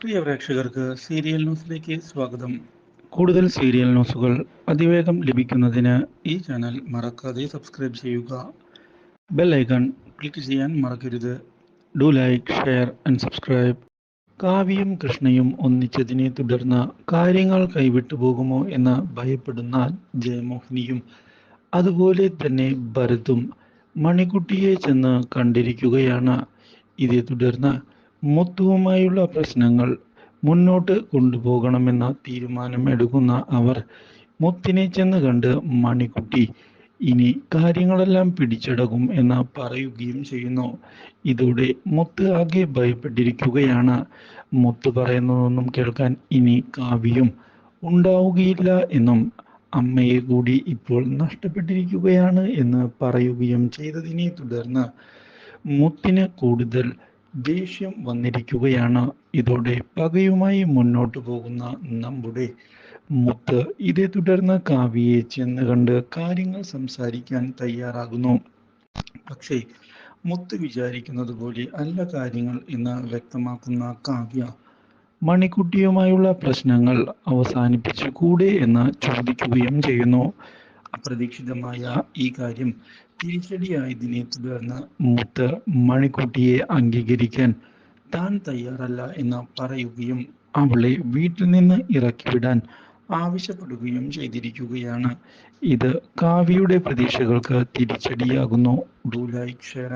പ്രിയ പ്രേക്ഷകർക്ക് സീരിയൽ ന്യൂസിലേക്ക് സ്വാഗതം. കൂടുതൽ സീരിയൽ ന്യൂസുകൾ അതിവേഗം ലഭിക്കുന്നതിന് ഈ ചാനൽ മറക്കാതെ സബ്സ്ക്രൈബ് ചെയ്യുക. ബെൽ ഐക്കൺ ക്ലിക്ക് ചെയ്യാൻ മറക്കരുത്. Do like share and subscribe. കാവ്യയും കൃഷ്ണയും ഒന്നിച്ചതിനെ തുടർന്ന് കാര്യങ്ങൾ കൈവിട്ടു പോകുമോ എന്ന് ഭയപ്പെടുന്ന ജയമോഹിനിയും അതുപോലെ തന്നെ ഭരതും മണിക്കുട്ടിയെ ചെന്ന് കണ്ടിരിക്കുകയാണ്. ഇതേ തുടർന്ന് മുത്തുവുമായുള്ള പ്രശ്നങ്ങൾ മുന്നോട്ട് കൊണ്ടുപോകണമെന്ന തീരുമാനം എടുക്കുന്ന അവർ മുത്തിനെ ചെന്ന് കണ്ട് മണിക്കുട്ടി ഇനി കാര്യങ്ങളെല്ലാം പിടിച്ചടക്കും എന്ന് പറയുകയും ചെയ്യുന്നു. ഇതോടെ മുത്ത് ആകെ ഭയപ്പെട്ടിരിക്കുകയാണ്. മുത്ത് പറയുന്നതൊന്നും കേൾക്കാൻ ഇനി കാവ്യം ഉണ്ടാവുകയില്ല എന്നും അമ്മയെ കൂടി ഇപ്പോൾ നഷ്ടപ്പെട്ടിരിക്കുകയാണ് എന്ന് പറയുകയും ചെയ്തതിനെ തുടർന്ന് മുത്തിന് കൂടുതൽ ദേഷ്യം വന്നിരിക്കുകയാണ്. ഇതോടെ പകയുമായി മുന്നോട്ട് പോകുന്ന നമ്മുടെ മുത്ത് ഇതേ തുടർന്ന് കാവ്യയെ ചെന്ന് കണ്ട് കാര്യങ്ങൾ സംസാരിക്കാൻ തയ്യാറാകുന്നു. പക്ഷേ മുത്ത് വിചാരിക്കുന്നത് പോലെ അല്ല കാര്യങ്ങൾ എന്ന് വ്യക്തമാക്കുന്ന കാവ്യ മണിക്കുട്ടിയുമായുള്ള പ്രശ്നങ്ങൾ അവസാനിപ്പിച്ചു കൂടെ എന്ന് ചോദിക്കുകയും ചെയ്യുന്നു. അപ്രതീക്ഷിതമായ ഈ കാര്യം തിരിച്ചടിയായതിനെ തുടർന്ന് മുത്ത് മണിക്കുട്ടിയെ അംഗീകരിക്കാൻ താൻ തയ്യാറല്ല എന്ന് പറയുകയും അവളെ വീട്ടിൽ നിന്ന് ഇറക്കിവിടാൻ ആവശ്യപ്പെടുകയും ചെയ്തിരിക്കുകയാണ്. ഇത് കാവ്യയുടെ പ്രതീക്ഷകൾക്ക് തിരിച്ചടിയാകുന്നു. Do like share